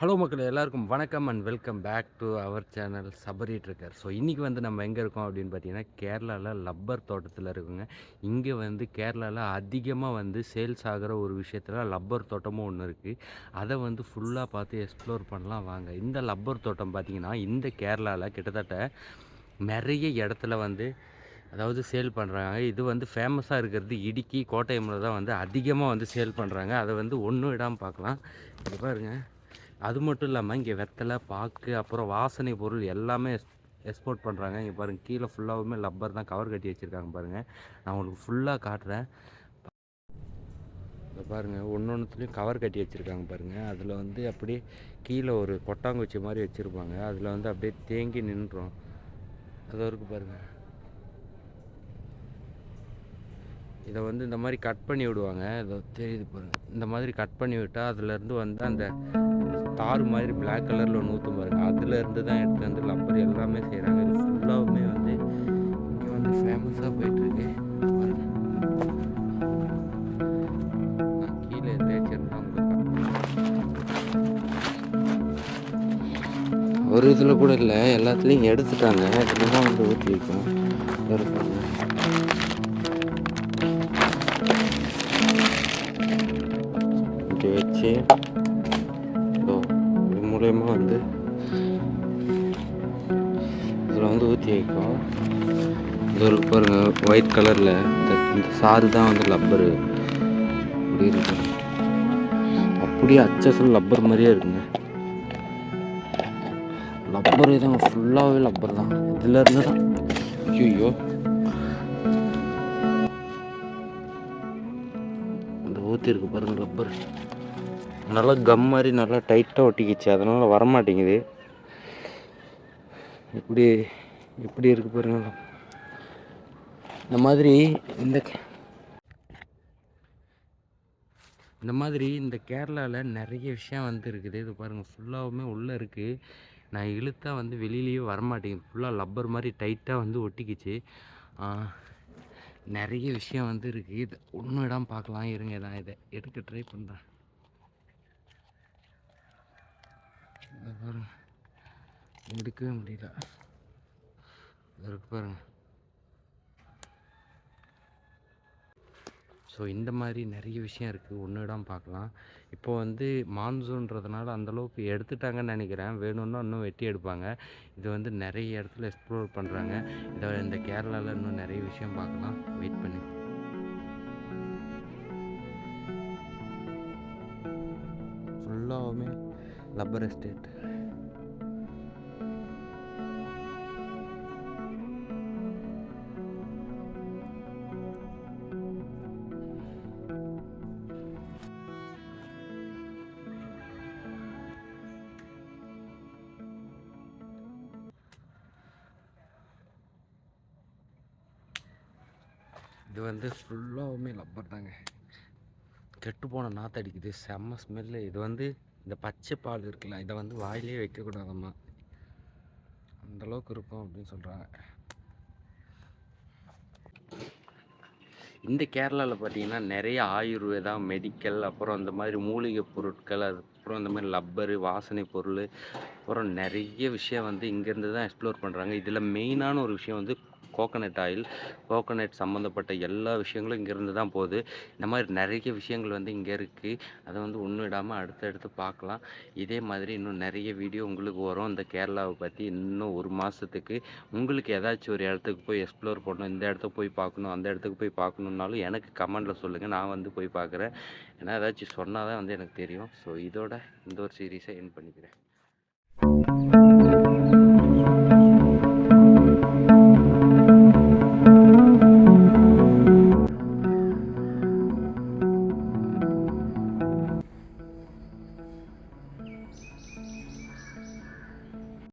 Hello மக்கள் எல்லாருக்கும் வணக்கம் and welcome back to our channel சபரிட்ருக்கர் so இன்றைக்கி வந்து நம்ம எங்கே இருக்கோம் அப்படின்னு பார்த்தீங்கன்னா கேரளாவில் லப்பர் தோட்டத்தில் இருக்குங்க. இங்கே வந்து கேரளாவில் அதிகமாக வந்து சேல்ஸ் ஆகிற ஒரு விஷயத்தில் லப்பர் தோட்டமும் ஒன்று இருக்குது அதை வந்து ஃபுல்லாக பார்த்து எக்ஸ்ப்ளோர் பண்ணலாம் வாங்க. இந்த லப்பர் தோட்டம் பார்த்திங்கன்னா இந்த கேரளாவில் கிட்டத்தட்ட நிறைய இடத்துல வந்து அதாவது சேல் பண்ணுறாங்க இது வந்து ஃபேமஸாக இருக்கிறது இடுக்கி கோட்டயமில் தான் வந்து அதிகமாக வந்து சேல் பண்ணுறாங்க அதை வந்து ஒன்றும் இடாமல் பார்க்கலாம். இது பாருங்கள் அது மட்டும் இல்லாமல் இங்கே வெத்தலை பாக்கு அப்புறம் வாசனை பொருள் எல்லாமே எக்ஸ்போர்ட் பண்ணுறாங்க இங்கே பாருங்கள் கீழே ஃபுல்லாகவுமே லப்பர் தான் கவர் கட்டி வச்சுருக்காங்க பாருங்கள் நான் உங்களுக்கு ஃபுல்லாக காட்டுறேன். பாருங்கள் ஒன்று ஒன்றுத்துலேயும் கவர் கட்டி வச்சுருக்காங்க பாருங்கள் அதில் வந்து அப்படியே கீழே ஒரு கொட்டாங்குச்சி மாதிரி வச்சுருப்பாங்க. அதில் வந்து அப்படியே தேங்கி நின்றுடும் அது வரைக்கும் பாருங்கள் இதை வந்து இந்த மாதிரி கட் பண்ணி விடுவாங்க. இதை தெரியுது பாருங்கள் இந்த மாதிரி கட் பண்ணி விட்டால் அதுலேருந்து வந்து அந்த தார் மாதிரி பிளாக் கலரில் ஒன்று ஊற்றும் பாருங்க. அதில் இருந்து தான் எடுத்து வந்து லப்பர் எல்லாமே செய்கிறாங்க இது ஃபுல்லாகவுமே வந்து இங்கே வந்து ஃபேமஸாக போயிட்டுருக்கு. கீழே ஒரு இதில் கூட இல்லை. எல்லாத்துலேயும் எடுத்துட்டாங்க. இதில் தான் வந்து ஊற்றி வைக்கும் இங்கே வச்சு மூலயமா வந்து இதில் வந்து ஊற்றி வைக்கும் இது பாருங்கள் ஒயிட் கலரில் இந்த சாறு தான் வந்து லப்பரு அப்படி இருக்கு அப்படியே அச்சசல் லப்பர் மாதிரியே இருக்குங்க லப்பர் இதாங்க ஃபுல்லாகவே லப்பர் தான் இதில் இருந்து தான் ஐயோ இந்த ஊற்றி இருக்கு பாருங்கள் லப்பர் நல்லா கம் மாதிரி நல்லா டைட்டாக ஒட்டிக்கிச்சு. அதனால் வரமாட்டேங்குது. எப்படி எப்படி இருக்குது பாருங்க. இந்த மாதிரி இந்த இந்த மாதிரி இந்த கேரளாவில் நிறைய விஷயம் வந்து இருக்குது. இது பாருங்கள் ஃபுல்லாகவுமே உள்ளே இருக்குது நான் இழுத்தா வந்து வெளியிலேயே வரமாட்டேங்குது. ஃபுல்லாக லப்பர் மாதிரி டைட்டாக வந்து ஒட்டிக்கிச்சு. நிறைய விஷயம் வந்து இருக்குது இது ஒன்றும் இடம் பார்க்கலாம். இருங்க நான் இதை எடுக்க ட்ரை பண்ணுறேன் எடுக்கவே முடியல. இருக்கு பாருங்க. ஸோ இந்த மாதிரி நிறைய விஷயம் இருக்குது ஒன்று இடம் பார்க்கலாம். இப்போ வந்து மான்சூன்றதுனால அந்தளவுக்கு எடுத்துட்டாங்கன்னு நினைக்கிறேன். வேணும்னா இன்னும் வெட்டி எடுப்பாங்க. இது வந்து நிறைய இடத்துல எக்ஸ்ப்ளோர் பண்ணுறாங்க இதை இந்த கேரளாவில் இன்னும் நிறைய விஷயம் பார்க்கலாம். வெயிட் பண்ணி. ஃபுல்லாகவுமே லப்பர் எஸ்டேட் இது வந்து ஃபுல்லாகவுமே லப்பர் தாங்க. கெட்டு போன நாற்று செம்ம ஸ்மெல்லு இது வந்து இந்த பச்சை பால் இருக்குல்ல இதை வந்து வாயிலே வைக்கக்கூடாதம்மா. அந்தளவுக்கு இருக்கும் அப்படின்னு சொல்கிறாங்க இந்த கேரளாவில் பார்த்தீங்கன்னா நிறைய ஆயுர்வேதா மெடிக்கல் அப்புறம் அந்த மாதிரி மூலிகை பொருட்கள் அதுக்கப்புறம் இந்த மாதிரி லப்பரு வாசனை பொருள் அப்புறம் நிறைய விஷயம் வந்து இங்கேருந்து தான் எக்ஸ்ப்ளோர் பண்ணுறாங்க இதில் மெயினான ஒரு விஷயம் வந்து கோகனட் ஆயில் கோகனட் சம்மந்தப்பட்ட எல்லா விஷயங்களும் இங்கேருந்து தான் போகுது. இந்த மாதிரி நிறைய விஷயங்கள் வந்து இங்கே இருக்குது அதை வந்து ஒன்றும் விடாமல் அடுத்தடுத்து பார்க்கலாம். இதே மாதிரி இன்னும் நிறைய வீடியோ உங்களுக்கு வரும். இந்த கேரளாவை பற்றி இன்னும் ஒரு மாதத்துக்கு உங்களுக்கு ஏதாச்சும் ஒரு இடத்துக்கு போய் எக்ஸ்ப்ளோர் பண்ணணும். இந்த இடத்துக்கு போய் பார்க்கணும். அந்த இடத்துக்கு போய் பார்க்கணுன்னாலும் எனக்கு கமெண்டில் சொல்லுங்கள் நான் வந்து போய் பார்க்குறேன். ஏன்னா ஏதாச்சும் சொன்னால் தான் வந்து எனக்கு தெரியும். ஸோ இதோட இந்த ஒரு சீரீஸை என் பண்ணிக்கிறேன்.